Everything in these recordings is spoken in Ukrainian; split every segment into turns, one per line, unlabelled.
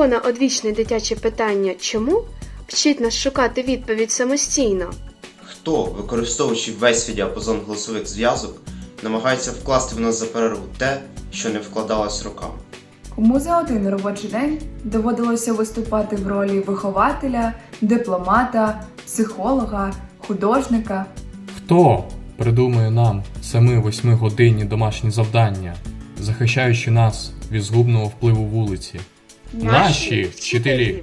хто на одвічне дитяче питання чому вчить нас шукати відповідь самостійно.
Хто, використовуючи весь свій діапазон голосових зв'язок, намагається вкласти в нас за перерву те, що не вкладалось роками.
Кому за один робочий день доводилося виступати в ролі вихователя, дипломата, психолога, художника.
Хто придумує нам 7-8 годинні домашні завдання, захищаючи нас від згубного впливу вулиці? Наші вчителі.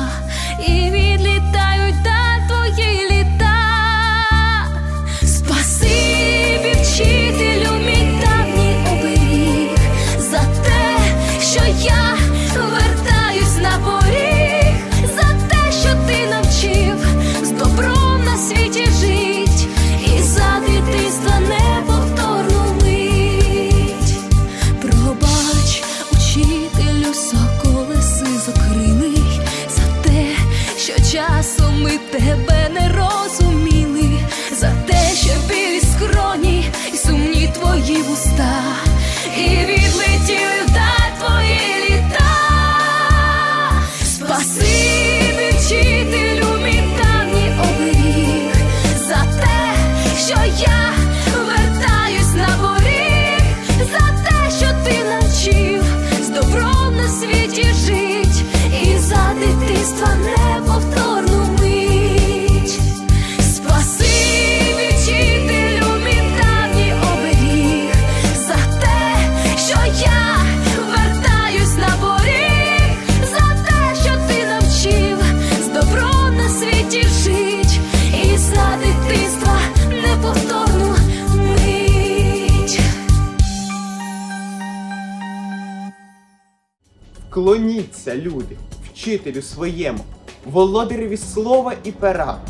Вклоніться, люди, вчителю своєму, володареві слова і пера,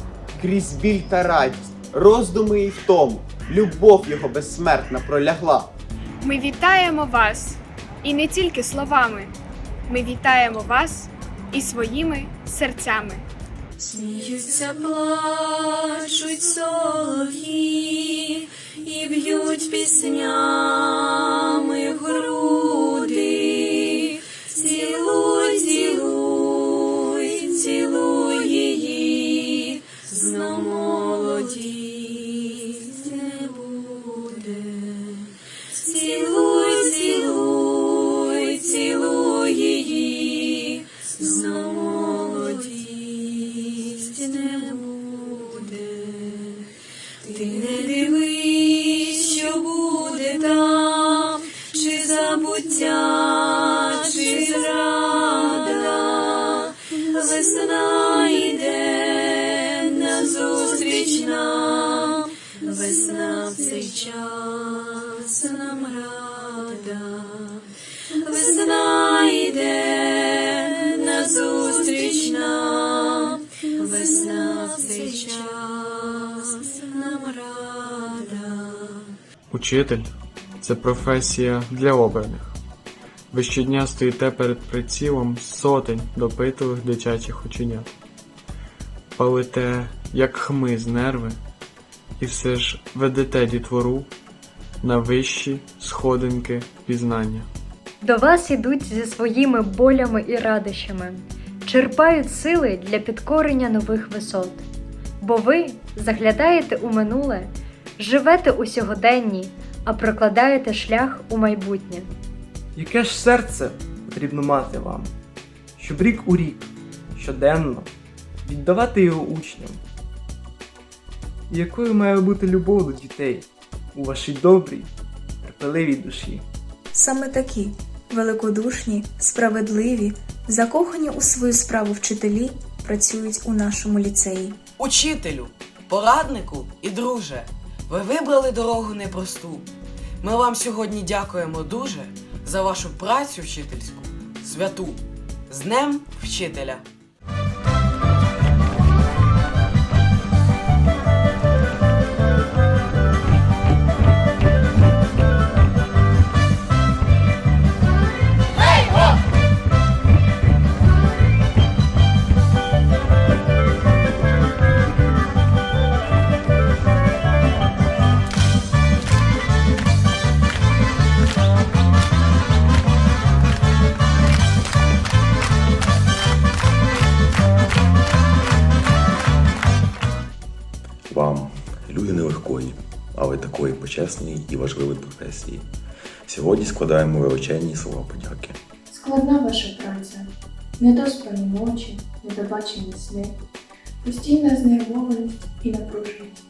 крізь біль та радість, роздуми і втому, любов його безсмертна пролягла.
Ми вітаємо вас і не тільки словами. Ми вітаємо вас і своїми серцями.
Сміються, плачуть солов'ї і б'ють піснями в чи забуття, чи зрада, весна йде назустріч нам, весна в цей час нам рада, весна йде назустріч нам, весна в цей час нам рада.
Учитель це професія для обраних. Ви щодня стоїте перед прицілом сотень допитливих дитячих ученят. Палите, як хмиз нерви, і все ж ведете дітвору на вищі сходинки пізнання.
До вас ідуть зі своїми болями і радощами, черпають сили для підкорення нових висот. Бо ви заглядаєте у минуле, живете у сьогоденні, а прокладаєте шлях у майбутнє.
Яке ж серце потрібно мати вам, щоб рік у рік, щоденно віддавати його учням? І якою має бути любов до дітей у вашій добрій, терпеливій душі?
Саме такі великодушні, справедливі, закохані у свою справу вчителі працюють у нашому ліцеї.
Учителю, пораднику і друже, ви вибрали дорогу непросту. Ми вам сьогодні дякуємо дуже за вашу працю вчительську, святу. З Днем Вчителя!
Вам, люди нелегкої, але такої почесної і важливої професії. Сьогодні складаємо величезні слова подяки.
Складна ваша праця, недоспані ночі, недобачені сни, постійна знервованість і напруженість.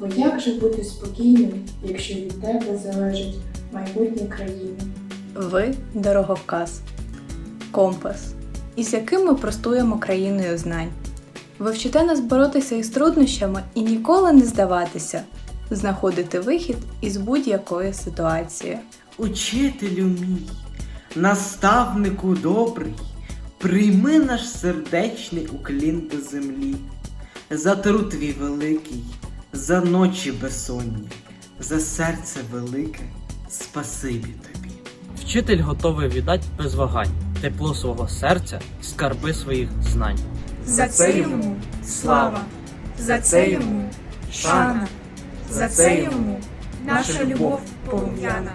Бо як же бути спокійним, якщо від тебе залежить майбутнє країни?
Ви дороговказ, компас, із яким ми простуємо країною знань. Ви вчите нас боротися із труднощами і ніколи не здаватися, знаходити вихід із будь-якої ситуації.
Учителю мій, наставнику добрий, прийми наш сердечний уклін до землі, за труд твій великий, за ночі безсонні, за серце велике, спасибі тобі.
Вчитель готовий віддати без вагань тепло свого серця, скарби своїх знань.
За це йому слава, за це йому шана, за це йому наша любов полум'яна.